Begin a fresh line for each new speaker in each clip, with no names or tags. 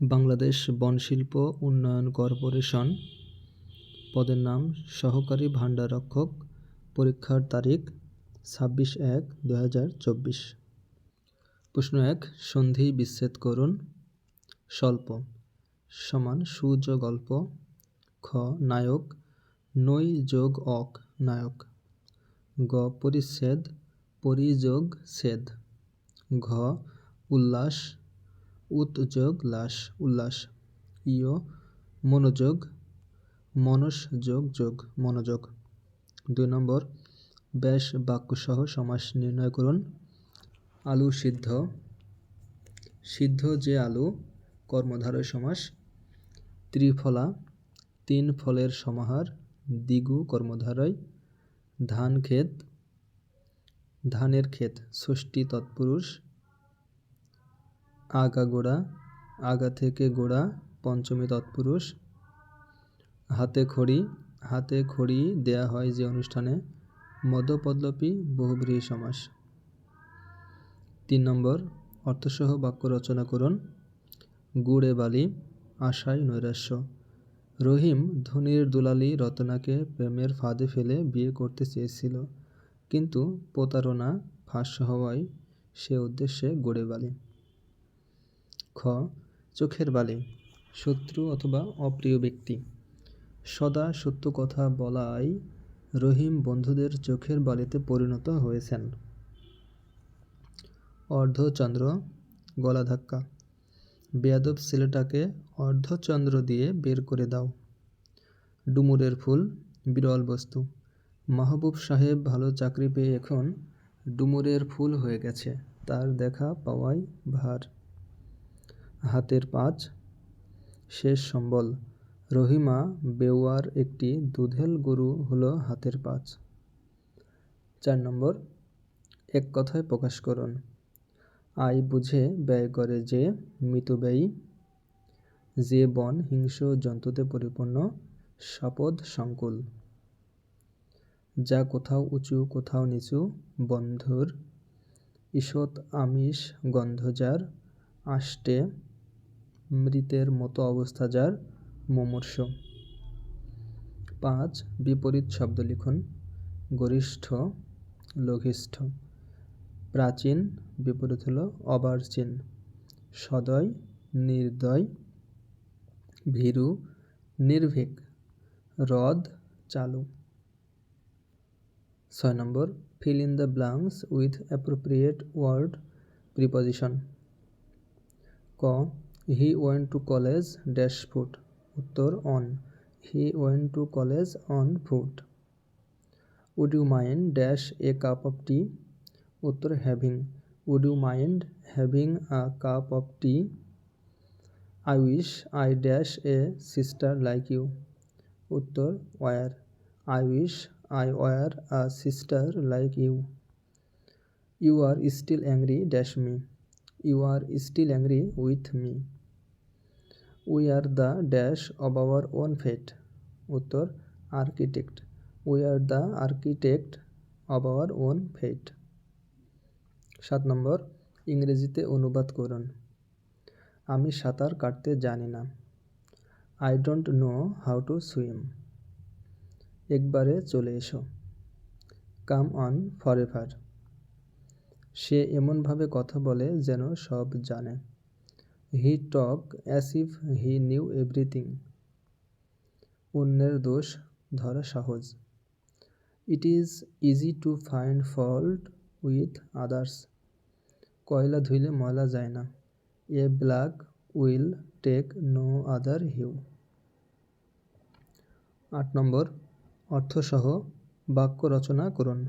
বাংলাদেশ বনশিল্প উন্নয়ন কর্পোরেশন। পদের নাম সহকারী ভাণ্ডারক্ষক পরীক্ষার তারিখ ছাব্বিশ এক দু হাজার চব্বিশ। প্রশ্ন এক, সন্ধি বিচ্ছেদ করুন। স্বল্প। সমান সুযোগ অল্প খ, নায়ক। নৈ যোগ অক, নায়ক। গ, পরিচ্ছেদ। পরিযোগ ছেদ। ঘ, উল্লাস। উৎযোগ লাস উল্লাস। ইয়, মনোযোগ মনস যোগ যোগ মনোযোগ। দুই নম্বর ব্যাস বাক্যসহ সমাস নির্ণয় করুন। আলু সিদ্ধ। সিদ্ধ যে আলু, কর্মধারয় সমাস। ত্রিফলা, তিন ফলের সমাহার দিগু কর্মধারয়। ধান ক্ষেত। ধানের ক্ষেত, ষষ্ঠী তৎপুরুষ। আগা গোড়া, আগা থেকে গোড়া, পঞ্চমী তৎপুরুষ। হাতে খড়ি হাতে খড়ি দেয়া হয় যে অনুষ্ঠানে। মধ্যপদলোপী বহুব্রীহি সমাস। তিন নম্বর, অর্থসহ বাক্য রচনা করুন। গুড়ে বালি, আশায় নৈরাশ্য। রহিম ধনির দুলালি রতনাকে প্রেমের ফাঁদে ফেলে বিয়ে করতে চেয়েছিল। কিন্তু প্রতারণা ফাঁস হওয়ায় সে উদ্দেশ্যে গড়ে বালি। খ চোখের বালি, শত্রু অথবা অপ্রিয় ব্যক্তি। সদা সত্য কথা বলাই রহিম বন্ধুদের চোখের বালিতে পরিণত হয়েছেন। অর্ধচন্দ্র গলা ধাক্কা। বেয়াদব ছেলেটাকে অর্ধচন্দ্র দিয়ে বের করে দাও। ডুমুরের ফুল, বিরল বস্তু। মাহবুব সাহেব ভালো চাকরি পেয়ে এখন ডুমুরের ফুল হয়ে গেছে। তার দেখা পাওয়াই ভার। হাতের পাঁচ। শেষ সম্বল। রহিমা বেওয়ার একটি দুধেল গরু হলো হাতের পাঁচ। চার নম্বর। এক কথায় প্রকাশ করুন। আয় বুঝে ব্যয় করে যে মৃতব্যয়ী যে বন হিংস্র জন্তুতে পরিপূর্ণ, সাপদ সংকুল। যা কোথাও উঁচু, কোথাও নিচু, বন্ধুর। ঈষৎ আমিষ গন্ধ যার আষ্টে মৃতের মতো অবস্থা যার মুমূর্ষ। পাঁচ, বিপরীত শব্দ লিখুন। গরিষ্ঠ, লঘিষ্ঠ। প্রাচীন, বিপরীত হল অবার্চিন। সদয়, নির্দয়, ভীরু, নির্ভীক। হ্রদ চালু। ছয় নম্বর fill in the blanks with appropriate word preposition ক he went to college dash foot উত্তর on he went to college on foot would you mind dash a cup of tea উত্তর having would you mind having a cup of tea I wish I dash a sister like you উত্তর were I wish I were a sister like you you are still angry dash me you are still angry with me we are the dash of our own fate উত্তর architect we are the architect of our own fate সাত নম্বর, ইংরেজিতে অনুবাদ করুন। আমি সাঁতার কাটতে জানি না। I don't know how to swim একবারে চলে এসো। কাম অন ফরএভার সে এমনভাবে কথা বলে যেন সব জানে। He talk as if he knew everything অন্যের দোষ ধরা সহজ it is easy to find fault with others কয়লা ধুইলে ময়লা যায় না a black will take no other hue আট নম্বর, অর্থসহ বাক্য রচনা করুন।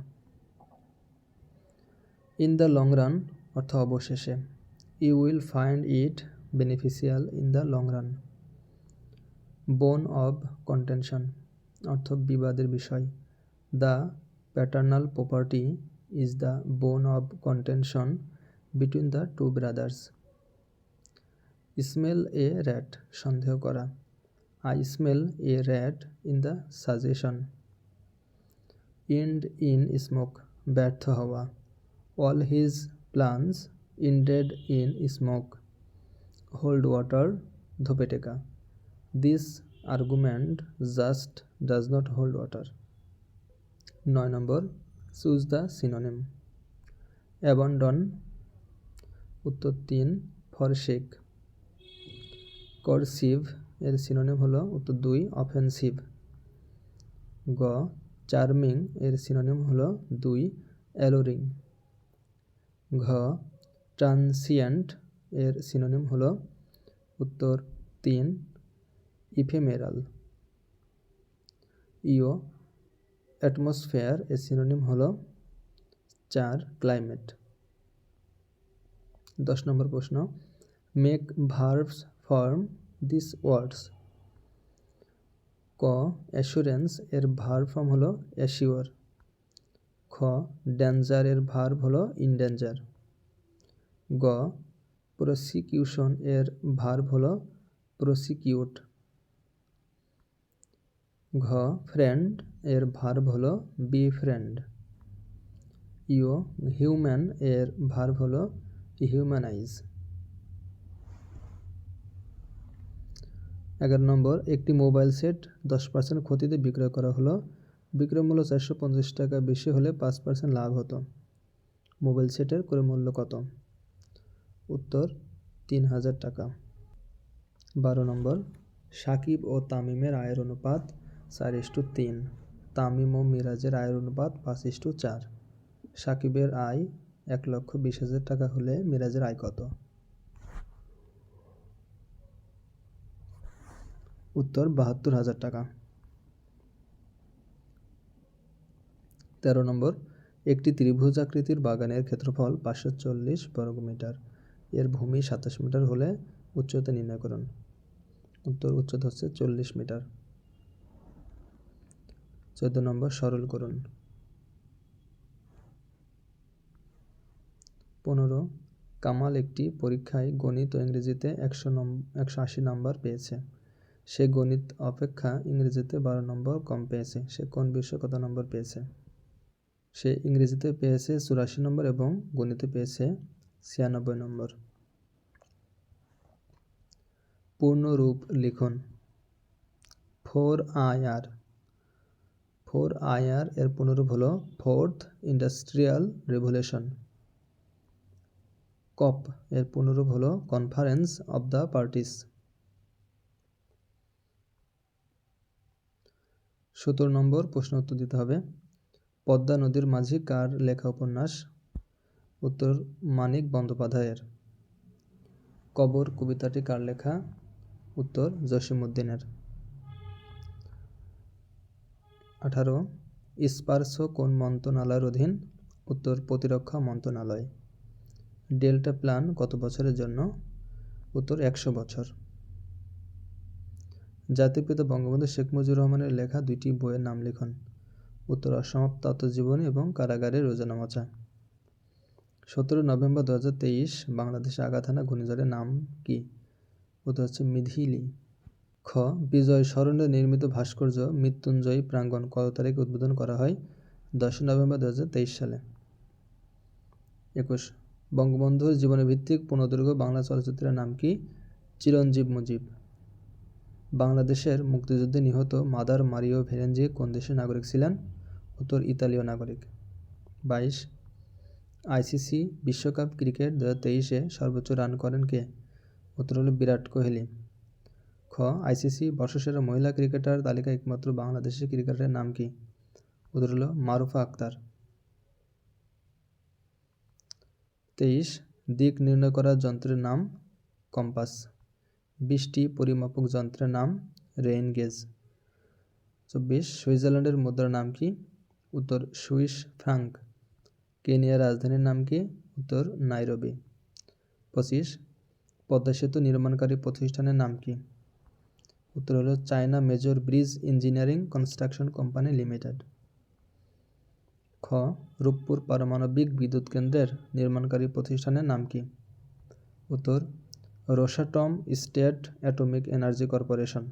ইন দ্য লং রান অর্থ অবশেষে। You will find it beneficial in the long run bone of contention অর্থ বিবাদের বিষয়। The paternal property is the bone of contention between the two brothers smell a rat সন্দেহ করা। I smell a rat in the suggestion end in smoke ব্যর্থ হওয়া। All his plans ended in smoke hold water ধোপে টেকা this argument just does not hold water নয় নম্বর choose the synonym abandon উত্তর তিন ফরশেক corrosive এর synonym হলো উত্তর দুই অফেন্সিভ গ চার্মিং এর সিনোনিম হলো দুই অ্যালোরিং ঘ ট্রান্সিয়েন্ট এর সিনোনিম হলো উত্তর তিন ইফেমেরাল। ইও অ্যাটমসফেয়ার এর সিনোনিম হলো চার ক্লাইমেট। দশ নম্বর প্রশ্ন, make verbs form this words. ক, অ্যাসুরেন্স এর ভার ফর্ম হলো অ্যাসিওর। খ, ডেঞ্জার এর ভার্ব হলো ইনডেঞ্জার। গ প্রসিকিউশন এর ভার্ব হল প্রসিকিউট ঘ ফ্রেন্ড এর ভার্ব হল বি ফ্রেন্ড ইও হিউম্যান এর ভার্ব হলো হিউম্যানাইজ এগারো নম্বর, একটি মোবাইল সেট দশ পার্সেন্ট ক্ষতিতে বিক্রয় করা হলো। বিক্রয় মূল্য চারশো পঞ্চাশ টাকা, বেশি হলে পাঁচ পার্সেন্ট লাভ হতো। মোবাইল সেটের করে মূল্য কত? উত্তর, তিন হাজার টাকা। বারো নম্বর, সাকিব ও তামিমের আয়ের অনুপাত চার ইস্টু তিন। তামিম ও মিরাজের আয়ের অনুপাত পাঁচ ইস্টু চার। সাকিবের আয় এক লক্ষ বিশ হাজার টাকা হলে মিরাজের আয় কত? উত্তর, বাহাত্তর হাজার টাকা। তেরো নম্বর, একটি ত্রিভুজাকৃতির বাগানের ক্ষেত্রফল পাঁচশো চল্লিশ বর্গমিটার। এর ভূমি সাতাশ মিটার হলে উচ্চতা নির্ণয় করুন। উত্তর উচ্চতা হচ্ছে চল্লিশ মিটার। চোদ্দ নম্বর সরল করুন। পনেরো, কামাল একটি পরীক্ষায় গণিত ও ইংরেজিতে একশো নম, একশো আশি নম্বর পেয়েছে। সে গণিত অপেক্ষা ইংরেজিতে বারো নম্বর কম পেয়েছে। সে কোন বিষয়ে কত নম্বর পেয়েছে? সে ইংরেজিতে পেয়েছে চুরাশি নম্বর এবং গণিতে পেয়েছে ছিয়ানব্বই নম্বর। পূর্ণরূপ লিখুন। ফোর আয়ার ফোর আয়ার এর পূর্ণরূপ হলো ফোর্থ ইন্ডাস্ট্রিয়াল রেভলিউশন কপ এর পূর্ণরূপ হলো কনফারেন্স অব দ্য পার্টিস। সতেরো নম্বর প্রশ্ন উত্তর দিতে হবে। পদ্মা নদীর মাঝি কার লেখা উপন্যাস? উত্তর মানিক বন্দ্যোপাধ্যায়ের। কবর কবিতাটি কার লেখা? উত্তর জসিমুদ্দিনের আঠারো, স্পার্শো কোন মন্ত্রণালয়ের অধীন? উত্তর প্রতিরক্ষা মন্ত্রণালয়। ডেল্টা প্ল্যান কত বছরের জন্য? উত্তর একশো বছর। জাতিপিতা বঙ্গবন্ধু শেখ মুজিবুর রহমানের লেখা দুইটি বইয়ের নাম লিখুন। উত্তর অসমাপ্ত আত্মজীবনী এবং কারাগারের রোজানামাচা সতেরো নভেম্বর দু হাজার তেইশ বাংলাদেশে আঘাত হানা ঘূর্ণিঝড়ের নাম কি? উত্তর হচ্ছে মিধিলি খ. বিজয় স্মরণে নির্মিত ভাস্কর্য মৃত্যুঞ্জয়ী প্রাঙ্গণ কত তারিখে উদ্বোধন করা হয়? দশই নভেম্বর দু হাজার তেইশ সালে। একুশ. বঙ্গবন্ধুর জীবনে ভিত্তিক পুনদুর্গ বাংলা চলচ্চিত্রের নাম কি? চিরঞ্জীব মুজিব। বাংলাদেশের মুক্তিযুদ্ধে নিহত মাদার মারিও ভেরেঞ্জি কোন দেশের নাগরিক ছিলেন? উত্তর ইতালীয় নাগরিক। বাইশ. আইসিসি বিশ্বকাপ ক্রিকেট দু তেইশে সর্বোচ্চ রান করেন কে? উত্তর হল বিরাট কোহলি। খ, আইসিসি বর্ষসেরা মহিলা ক্রিকেটার তালিকায় একমাত্র বাংলাদেশের ক্রিকেটারের নাম কি? উত্তর হল মারুফা আক্তার। তেইশ, দিক নির্ণয় করার যন্ত্রের নাম কম্পাস। বিশটি পরিমাপক যন্ত্রের নাম রেইন গেজ। চব্বিশ, সুইজারল্যান্ডের মুদ্রার নাম কি? উত্তর সুইস ফ্রাঙ্ক। কেনিয়ার রাজধানীর নাম কি? উত্তর, নাইরবি। পঁচিশ, পদ্মা সেতু নির্মাণকারী প্রতিষ্ঠানের নাম কি? উত্তর হলো China major bridge engineering construction company limited. খ, রূপপুর পারমাণবিক বিদ্যুৎ কেন্দ্রের নির্মাণকারী প্রতিষ্ঠানের নাম কি? উত্তর, Rosatom state atomic energy corporation.